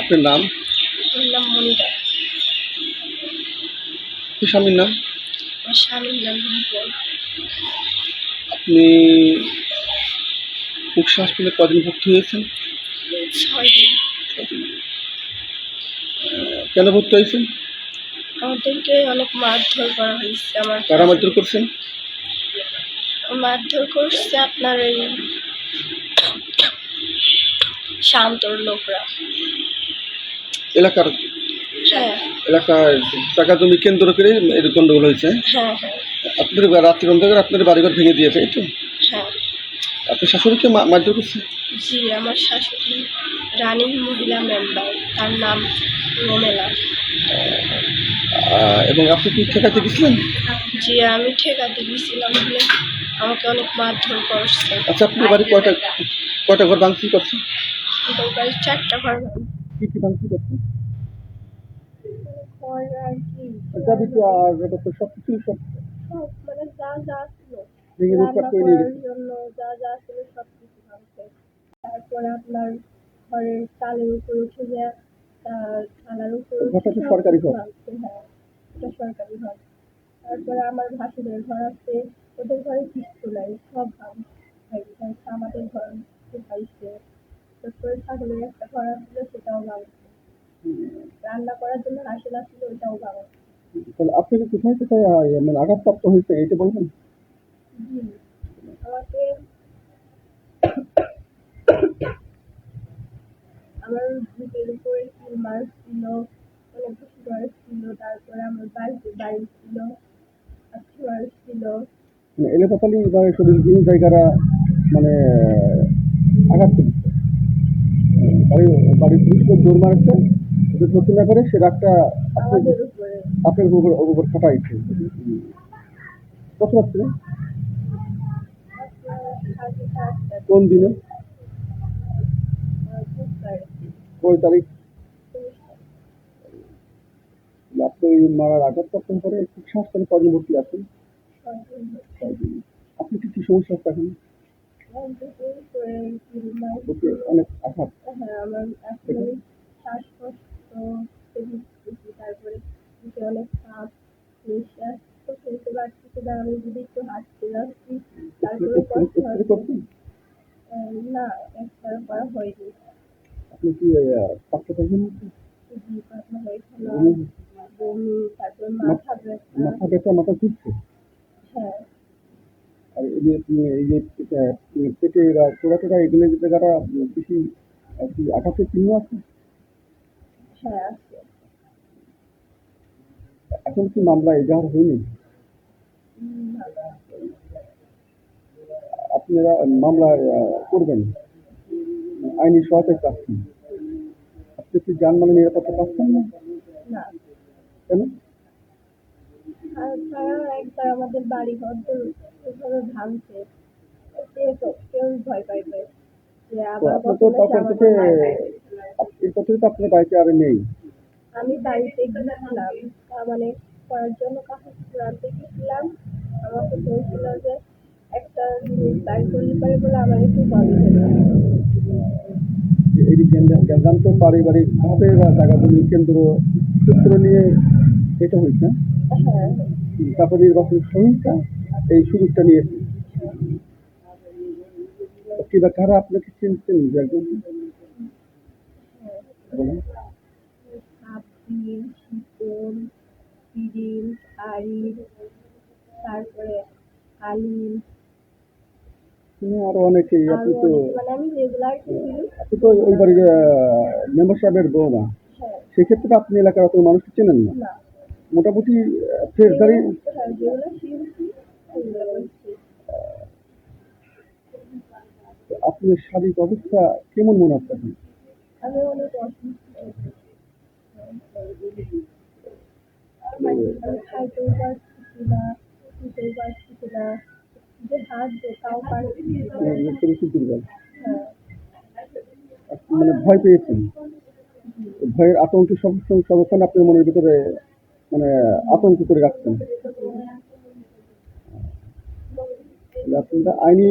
আপনার নাম? নাম মনিরা কি স্বামীর নাম? আমার স্বামীর নাম আপনি উৎসাহ হসপিটালে কদিন ভর্তি হয়েছেন? ছয় দিন। কেন ভর্তি হয়েছেন? আমাদেরকে অনেক মারধর করা হয়েছে আমার। কারা মারধর করছেন? মারধর করছে আপনার এই শান্তর লোকরা। এলাকার হ্যাঁ। এলাকায় টাকা জমি কেন্দ্র করে এর গন্ডগোল হয়েছে। হ্যাঁ হ্যাঁ। আপনাদের রাত্রি অন্ধকার আপনাদের বাড়িঘর ভেঙে দিয়েছে এই তো? হ্যাঁ। আপনার শাশুড়িকে মারধর করছে? জি আমার শাশুড়ি রানিং মহিলা মেম্বার তার নাম রোমেলা। এবং আপনি কি ঠেকাতে গেছিলেন? জি আমি ঠেকাতে গেছিলাম বলে আমাকে অনেক মারধর করছে। আচ্ছা আপনার বাড়ি কয়টা কয়টা ঘর ভাঙচুর করছে? চারটা ঘর কি কি ভাঙচুর করছে ঘর আর কি? যাবি তো আর এবার তো সব কিছুই সব। সব মানে যা যা ছিল। ভেঙে লুটপাট করে নিয়ে গেছে জন্য যা যা ছিল সব কিছু ভাঙছে। তারপরে আপনার ঘরের চালের উপর উঠে যে থালার উপর ঘরটা তো সরকারি ঘর। হ্যাঁ এটা সরকারি ঘর। তারপরে আমার ভাসুরের ঘর আছে ওদের ঘরে কিছু নাই সব ভাঙছে। আমাদের ঘর ভাইছে তারপরে ছাগলের একটা ঘর আছিল ভাঙছে রান্না করার জন্য হাসিলা ছিল ওটাও ভাঙছে তাহলে আপনাকে কোথায় কোথায় আহ, মানে আঘাতপ্রাপ্ত হয়েছে এটা বলবেন? আমাকে আমার বুকের উপরে তিন মাস ছিল অনেক বেশি বয়স ছিল তারপরে আমার বাড়িতে বাড়ি ছিল আশি বয়স ছিল। মানে এলাকাতালি বা শরীর জায়গারা মানে আঘাত বাড়ির পুলিশ লোক দৌড় মারছে। ওদের ধরতে না করে সে রাগটা আপনার উপরে। উপর খাটাইছে। কত রাত্রে কোন দিনে? কয় তারিখ? আপনি মারার আঘাতপ্রাপ্ত পরে একটু স্বাস্থ্য কদিন ভর্তি আছেন আপনি কি কি সমস্যা হচ্ছে এখন? অনেক আঘাত হ্যাঁ আমার এখন শ্বাসকষ্ট তারপরে বুকে অনেক চাপ নিঃশ্বাস তো ফেলতে পারছি না আমি যদি একটু হাঁটতে যাচ্ছি তারপরে না একবার করা হয়নি আপনি কি মাথা ব্যথা মাথা ব্যথা মাথা ঘুরছে? হ্যাঁ। আর এই যে চোরা টোরা এগুলো যে জায়গাটা বেশি কি আঘাতের চিহ্ন আছে? হ্যাঁ এখন কি মামলা এজাহার হয়নি? আপনারা মামলা করবেন। আইনি সহায়তা চাচ্ছেন আপনি কি জানমালের নিরাপত্তা পাচ্ছেন না? কেন? আর তারা একবার আমাদের বাড়ি ঘর তো ভাঙছে। সে তো কেউ ভয় পাইবে যে তো আবার আপনি তো কখনো থেকে এরপর থেকে তো আপনার বাড়িতে আর নেই। আমি বাড়িতে গিয়েছিলাম মানে করার জন্য কাছে আনতে গিয়েছিলাম। আমাকে বলছিল যে একটা জিনিস বাড়ি করলে পারে বলে আমার একটু বন্ধ এই গ্যাঞ্জাম তো পারিবারিকভাবে বা জায়গা জমি কেন্দ্র সূত্র নিয়ে এটা হয়েছে হ্যাঁ। তারপর নির্বাচন সহিংসা এই সুযোগটা কিংবা কারা আপনাকে চিনতেন একজন? তারপরে আলিম। হ্যাঁ, আরও অনেকেই আপনি তো মানে রেগুলার আপনি তো ওই বাড়ির মেম্বার সাহেবের বৌমা হ্যাঁ। সেক্ষেত্রে আপনি এলাকার অত মানুষকে চেনেন না। মোটামুটি ফ্রেশ গাড়ি আপনার শারীরিক অবস্থা কেমন মনে হচ্ছে এখন মানে হ্যাঁ। মানে ভয় পেয়েছেন? ভয়ের আতঙ্কে সব সর্বক্ষণ আপনার মনের ভিতরে মানে আতঙ্ক করে রাখছেন। আপনারা আইনি